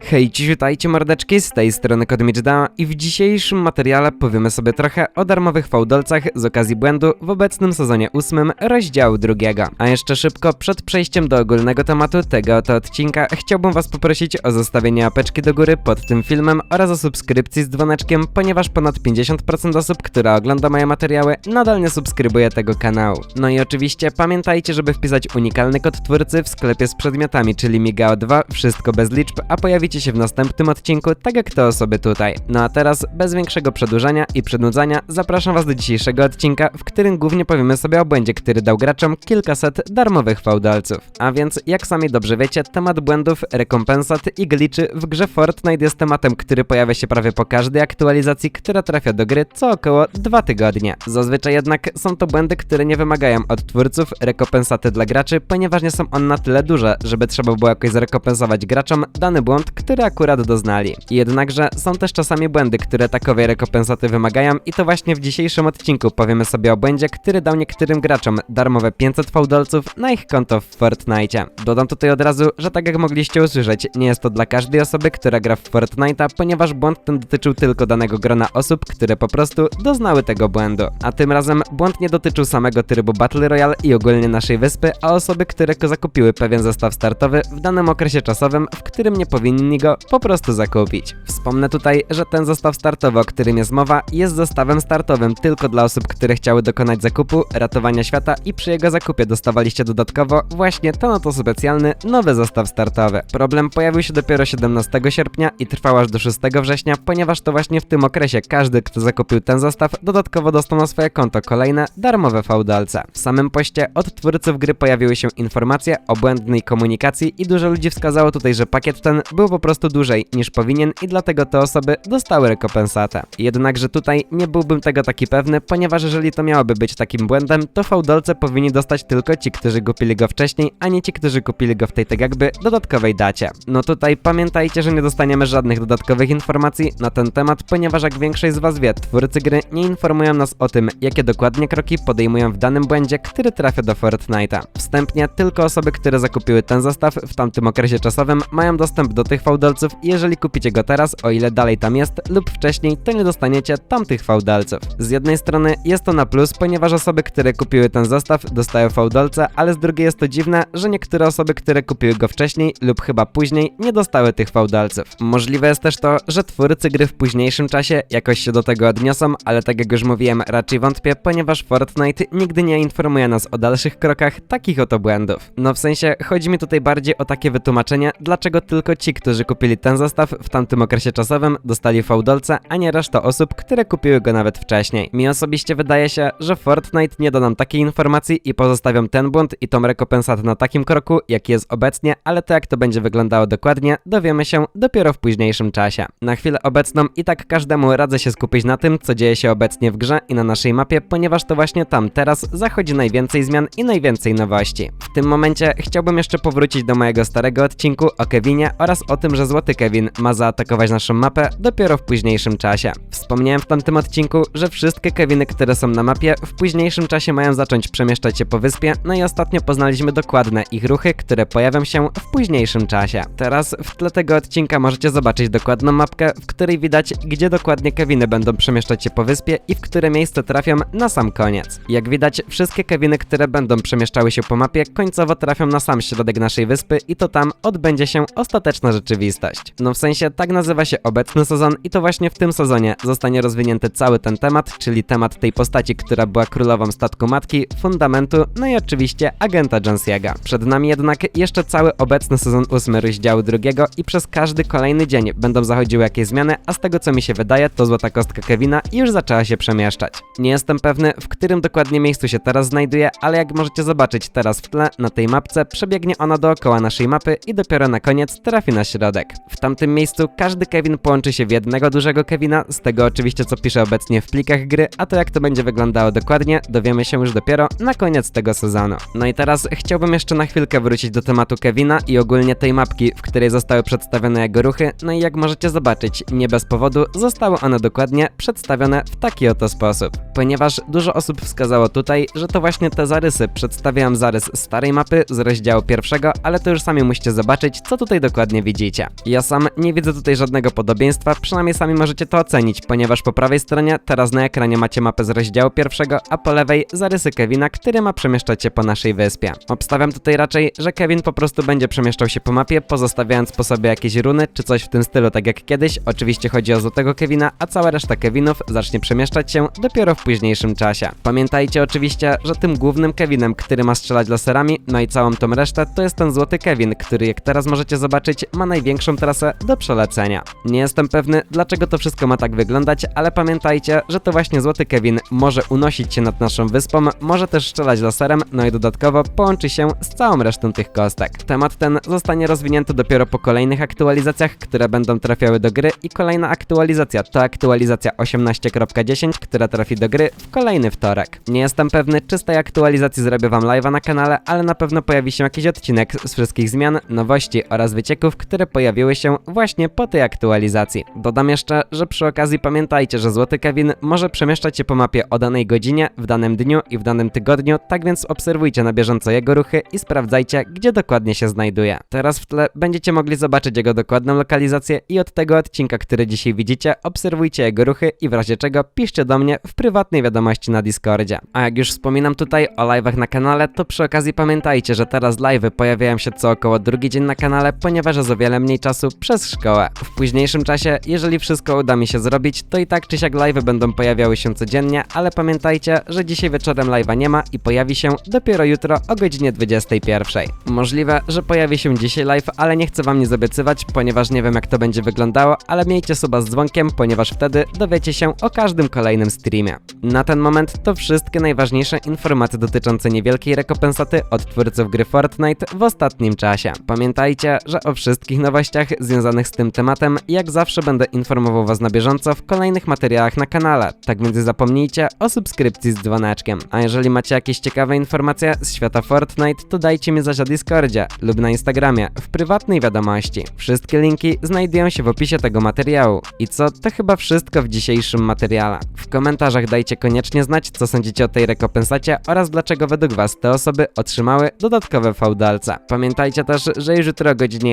Hej, witajcie mordeczki, z tej strony Kodmicda i w dzisiejszym materiale powiemy sobie trochę o darmowych fałdolcach z okazji błędu w obecnym sezonie 8 rozdziału drugiego. A jeszcze szybko, przed przejściem do ogólnego tematu tego oto odcinka, chciałbym was poprosić o zostawienie apeczki do góry pod tym filmem oraz o subskrypcji z dzwoneczkiem, ponieważ ponad 50% osób, która ogląda moje materiały, nadal nie subskrybuje tego kanału. No i oczywiście pamiętajcie, żeby wpisać unikalny kod twórcy w sklepie z przedmiotami, czyli Migao2, wszystko bez liczb, a pojawicie się w następnym odcinku, tak jak te osoby tutaj. No a teraz, bez większego przedłużania i przednudzania, zapraszam was do dzisiejszego odcinka, w którym głównie powiemy sobie o błędzie, który dał graczom kilkaset darmowych fałdolców. A więc, jak sami dobrze wiecie, temat błędów, rekompensat i glitchy w grze Fortnite jest tematem, który pojawia się prawie po każdej aktualizacji, która trafia do gry co około dwa tygodnie. Zazwyczaj jednak są to błędy, które nie wymagają od twórców rekompensaty dla graczy, ponieważ nie są one na tyle duże, żeby trzeba było jakoś zrekompensować graczom dany błąd, który akurat doznali. Jednakże są też czasami błędy, które takowej rekompensaty wymagają i to właśnie w dzisiejszym odcinku powiemy sobie o błędzie, który dał niektórym graczom darmowe 500 fałdolców na ich konto w Fortnite. Dodam tutaj od razu, że tak jak mogliście usłyszeć, nie jest to dla każdej osoby, która gra w Fortnite'a, ponieważ błąd ten dotyczył tylko danego grona osób, które po prostu doznały tego błędu. A tym razem błąd nie dotyczył samego trybu Battle Royale i ogólnie naszej wyspy, a osoby, które zakupiły pewien zestaw startowy w danym okresie czasowym, w którym nie powinni go po prostu zakupić. Wspomnę tutaj, że ten zestaw startowy, o którym jest mowa, jest zestawem startowym tylko dla osób, które chciały dokonać zakupu, ratowania świata i przy jego zakupie dostawaliście dodatkowo właśnie ten oto specjalny nowy zestaw startowy. Problem pojawił się dopiero 17 sierpnia i trwał aż do 6 września, ponieważ to właśnie w tym okresie każdy, kto zakupił ten zestaw, dodatkowo dostał na swoje konto kolejne darmowe fałdolce. W samym poście od twórców gry pojawiły się informacje o błędnej komunikacji i dużo ludzi wskazało tutaj, że pakiet ten był po prostu dłużej niż powinien i dlatego te osoby dostały rekompensatę. Jednakże tutaj nie byłbym tego taki pewny, ponieważ jeżeli to miałoby być takim błędem, to fałdolce powinni dostać tylko ci, którzy kupili go wcześniej, a nie ci, którzy kupili go w tej tak jakby dodatkowej dacie. No tutaj pamiętajcie, że nie dostaniemy żadnych dodatkowych informacji na ten temat, ponieważ jak większość z was wie, twórcy gry nie informują nas o tym, jakie dokładnie kroki podejmują w danym błędzie, który trafia do Fortnite'a. Wstępnie tylko osoby, które zakupiły ten zestaw w tamtym okresie czasowym mają dostęp do tych fałdolców i jeżeli kupicie go teraz, o ile dalej tam jest, lub wcześniej, to nie dostaniecie tamtych fałdolców. Z jednej strony jest to na plus, ponieważ osoby, które kupiły ten zestaw, dostają fałdolce, ale z drugiej jest to dziwne, że niektóre osoby, które kupiły go wcześniej lub chyba później, nie dostały tych fałdolców. Możliwe jest też to, że twórcy gry w późniejszym czasie jakoś się do tego odniosą, ale tak jak już mówiłem, raczej wątpię, ponieważ Fortnite nigdy nie informuje nas o dalszych krokach takich oto błędów. No w sensie, chodzi mi tutaj bardziej o takie wytłumaczenie, dlaczego tylko ci, którzy kupili ten zestaw w tamtym okresie czasowym, dostali fałdolce, a nie reszta osób, które kupiły go nawet wcześniej. Mi osobiście wydaje się, że Fortnite nie da nam takiej informacji i pozostawiam ten błąd i tą rekompensatę na takim kroku, jaki jest obecnie, ale to jak to będzie wyglądało dokładnie, dowiemy się dopiero w późniejszym czasie. Na chwilę obecną i tak każdemu radzę się skupić na tym, co dzieje się obecnie w grze i na naszej mapie, ponieważ to właśnie tam teraz zachodzi najwięcej zmian i najwięcej nowości. W tym momencie chciałbym jeszcze powrócić do mojego starego odcinku o Kevinie oraz o tym, że Złoty Kevin ma zaatakować naszą mapę dopiero w późniejszym czasie. Wspomniałem w tamtym odcinku, że wszystkie Keviny, które są na mapie, w późniejszym czasie mają zacząć przemieszczać się po wyspie, no i ostatnio poznaliśmy dokładne ich ruchy, które pojawią się w późniejszym czasie. Teraz w tle tego odcinka możecie zobaczyć dokładną mapkę, w której widać, gdzie dokładnie Keviny będą przemieszczać się po wyspie i w które miejsce trafią na sam koniec. Jak widać, wszystkie Keviny, które będą przemieszczały się po mapie, końcowo trafią na sam środek naszej wyspy i to tam odbędzie się ostateczna rzeczywistość. No w sensie tak nazywa się obecny sezon i to właśnie w tym sezonie zostanie rozwinięty cały ten temat, czyli temat tej postaci, która była królową statku matki, fundamentu, no i oczywiście agenta Jansiego. Przed nami jednak jeszcze cały obecny sezon 8 rozdziału drugiego i przez każdy kolejny dzień będą zachodziły jakieś zmiany, a z tego co mi się wydaje, to złota kostka Kevina już zaczęła się przemieszczać. Nie jestem pewny, w którym dokładnie miejscu się teraz znajduje, ale jak możecie zobaczyć teraz w tle, na tej mapce, przebiegnie ona dookoła naszej mapy i dopiero na koniec trafi na środek. W tamtym miejscu każdy Kevin połączy się w jednego dużego Kevina, z tego oczywiście co piszę obecnie w plikach gry, a to jak to będzie wyglądało dokładnie, dowiemy się już dopiero na koniec tego sezonu. No i teraz chciałbym jeszcze na chwilkę wrócić do tematu Kevina i ogólnie tej mapki, w której zostały przedstawione jego ruchy, no i jak możecie zobaczyć, nie bez powodu zostały one dokładnie przedstawione w taki oto sposób. Ponieważ dużo osób wskazało tutaj, że to właśnie te zarysy przedstawiają zarys starej mapy z rozdziału pierwszego, ale to już sami musicie zobaczyć, co tutaj dokładnie widzicie. Widzicie. Ja sam nie widzę tutaj żadnego podobieństwa, przynajmniej sami możecie to ocenić, ponieważ po prawej stronie teraz na ekranie macie mapę z rozdziału pierwszego, a po lewej zarysy Kevina, który ma przemieszczać się po naszej wyspie. Obstawiam tutaj raczej, że Kevin po prostu będzie przemieszczał się po mapie, pozostawiając po sobie jakieś runy czy coś w tym stylu, tak jak kiedyś. Oczywiście chodzi o złotego Kevina, a cała reszta Kevinów zacznie przemieszczać się dopiero w późniejszym czasie. Pamiętajcie oczywiście, że tym głównym Kevinem, który ma strzelać laserami, no i całą tą resztę, to jest ten złoty Kevin, który jak teraz możecie zobaczyć, ma największą trasę do przelecenia. Nie jestem pewny, dlaczego to wszystko ma tak wyglądać, ale pamiętajcie, że to właśnie złoty Kevin może unosić się nad naszą wyspą, może też strzelać laserem, no i dodatkowo połączy się z całą resztą tych kostek. Temat ten zostanie rozwinięty dopiero po kolejnych aktualizacjach, które będą trafiały do gry i kolejna aktualizacja to aktualizacja 18.10, która trafi do gry w kolejny wtorek. Nie jestem pewny, czy z tej aktualizacji zrobię wam live'a na kanale, ale na pewno pojawi się jakiś odcinek z wszystkich zmian, nowości oraz wycieków, które pojawiły się właśnie po tej aktualizacji. Dodam jeszcze, że przy okazji pamiętajcie, że Złoty Kevin może przemieszczać się po mapie o danej godzinie, w danym dniu i w danym tygodniu, tak więc obserwujcie na bieżąco jego ruchy i sprawdzajcie, gdzie dokładnie się znajduje. Teraz w tle będziecie mogli zobaczyć jego dokładną lokalizację i od tego odcinka, który dzisiaj widzicie, obserwujcie jego ruchy i w razie czego piszcie do mnie w prywatnej wiadomości na Discordzie. A jak już wspominam tutaj o live'ach na kanale, to przy okazji pamiętajcie, że teraz live'y pojawiają się co około drugi dzień na kanale, ponieważ jest o wiele mniej czasu przez szkołę. W późniejszym czasie, jeżeli wszystko uda mi się zrobić, to i tak czy siak live'y będą pojawiały się codziennie, ale pamiętajcie, że dzisiaj wieczorem live'a nie ma i pojawi się dopiero jutro o godzinie 21. Możliwe, że pojawi się dzisiaj live, ale nie chcę wam nic obiecywać, ponieważ nie wiem jak to będzie wyglądało, ale miejcie suba z dzwonkiem, ponieważ wtedy dowiecie się o każdym kolejnym streamie. Na ten moment to wszystkie najważniejsze informacje dotyczące niewielkiej rekompensaty od twórców gry Fortnite w ostatnim czasie. Pamiętajcie, że o wszystkich nowościach związanych z tym tematem jak zawsze będę informował was na bieżąco w kolejnych materiałach na kanale, tak więc zapomnijcie o subskrypcji z dzwoneczkiem. A jeżeli macie jakieś ciekawe informacje z świata Fortnite, to dajcie mi znać na Discordzie lub na Instagramie w prywatnej wiadomości. Wszystkie linki znajdują się w opisie tego materiału. I co, to chyba wszystko w dzisiejszym materiale. W komentarzach dajcie koniecznie znać, co sądzicie o tej rekompensacie oraz dlaczego według was te osoby otrzymały dodatkowe fałdalce. Pamiętajcie też, że już jutro o godzinie